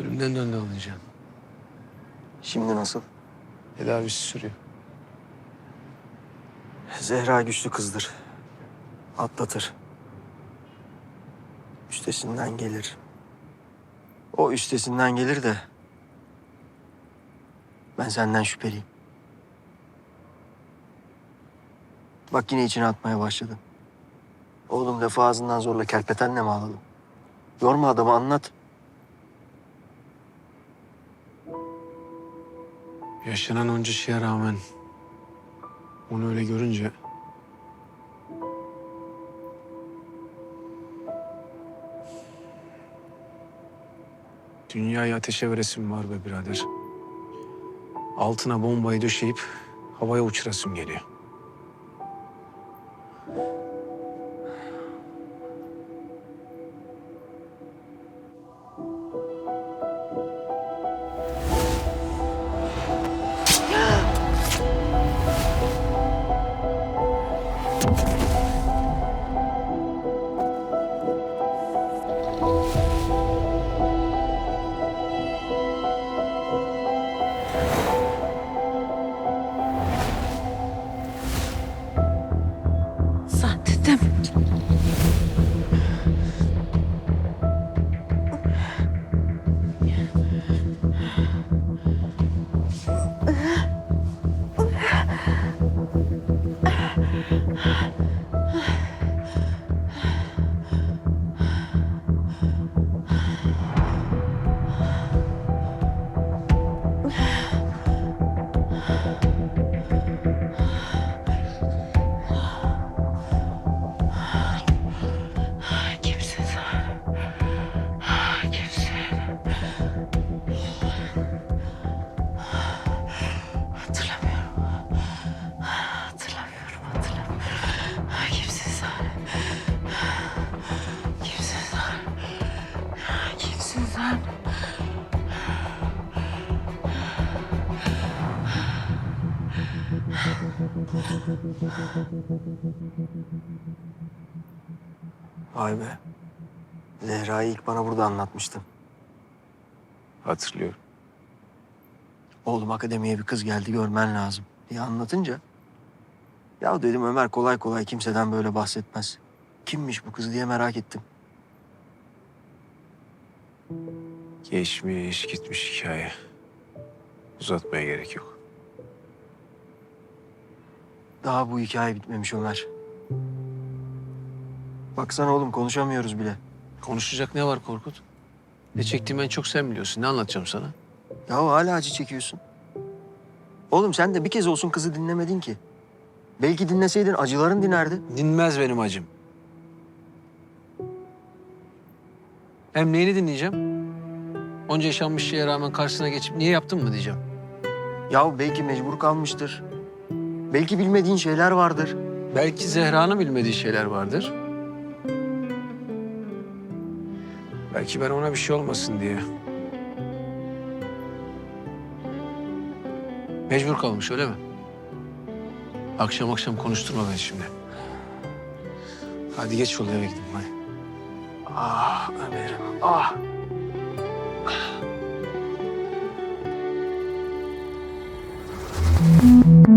Ölümden döndü anlayacağım. Şimdi nasıl? Tedavisi sürüyor. Zehra güçlü kızdır. Atlatır. Üstesinden gelir. O üstesinden gelir de... Ben senden şüpheliyim. Bak yine içine atmaya başladın. Oğlum lafı ağzından zorla kerpetenle mi alalım? Yorma adamı anlat. Yaşanan onca şeye rağmen onu öyle görünce dünyayı ateşe veresim var be birader. Altına bombayı döşeyip havaya uçurasım geliyor. Vay be. Zehra'yı ilk bana burada anlatmıştın. Hatırlıyorum. Oğlum akademiye bir kız geldi görmen lazım diye anlatınca... Ya dedim Ömer kolay kolay kimseden böyle bahsetmez. Kimmiş bu kız diye merak ettim. Geçmiş gitmiş hikaye. Uzatmaya gerek yok. Daha bu hikaye bitmemiş Ömer. Baksana oğlum konuşamıyoruz bile. Konuşacak ne var Korkut? Ne çektiğimi en çok sen biliyorsun. Ne anlatacağım sana? Ya hala acı çekiyorsun. Oğlum sen de bir kez olsun kızı dinlemedin ki. Belki dinleseydin acıların dinerdi. Dinmez benim acım. Hem neyini dinleyeceğim? Onca yaşanmış şeye rağmen karşısına geçip niye yaptın mı diyeceğim. Ya belki mecbur kalmıştır. Belki bilmediğin şeyler vardır. Belki Zehra'nın bilmediği şeyler vardır. Belki ben ona bir şey olmasın diye. Mecbur kalmış öyle mi? Akşam akşam konuşturma beni şimdi. Hadi geç oluyor eve gidin hadi. Ah Ömer'im ah. ah.